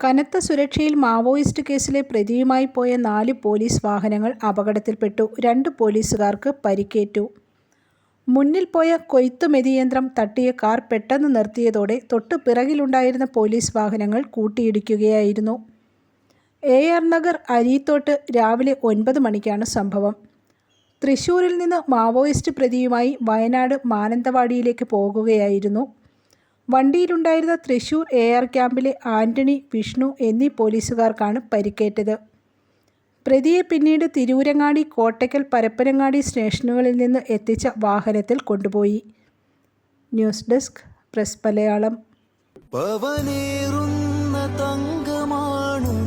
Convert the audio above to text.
കനത്ത സുരക്ഷയിൽ മാവോയിസ്റ്റ് കേസിലെ പ്രതിയുമായി പോയ നാല് പോലീസ് വാഹനങ്ങൾ അപകടത്തിൽപ്പെട്ടു. രണ്ട് പോലീസുകാർക്ക് പരിക്കേറ്റു. മുന്നിൽ പോയ കൊയ്ത്തുമെതിയന്ത്രം തട്ടിയ കാർ പെട്ടെന്ന് നിർത്തിയതോടെ തൊട്ടു പിറകിലുണ്ടായിരുന്ന പോലീസ് വാഹനങ്ങൾ കൂട്ടിയിടിക്കുകയായിരുന്നു. എ ആർ നഗർ അരീത്തോട്ട് രാവിലെ ഒൻപത് മണിക്കാണ് സംഭവം. തൃശൂരിൽ നിന്ന് മാവോയിസ്റ്റ് പ്രതിയുമായി വയനാട് മാനന്തവാടിയിലേക്ക് പോകുകയായിരുന്നു. വണ്ടിയിലുണ്ടായിരുന്ന തൃശൂർ എ ആർ ക്യാമ്പിലെ ആന്റണി വിഷ്ണു എന്നീ പോലീസുകാർക്കാണ് പരിക്കേറ്റത്. പ്രതിയെ പിന്നീട് തിരൂരങ്ങാടി കോട്ടയ്ക്കൽ പരപ്പനങ്ങാടി സ്റ്റേഷനുകളിൽ നിന്ന് എത്തിച്ച വാഹനത്തിൽ കൊണ്ടുപോയി. News desk press Malayalam. thank തങ്കമാണു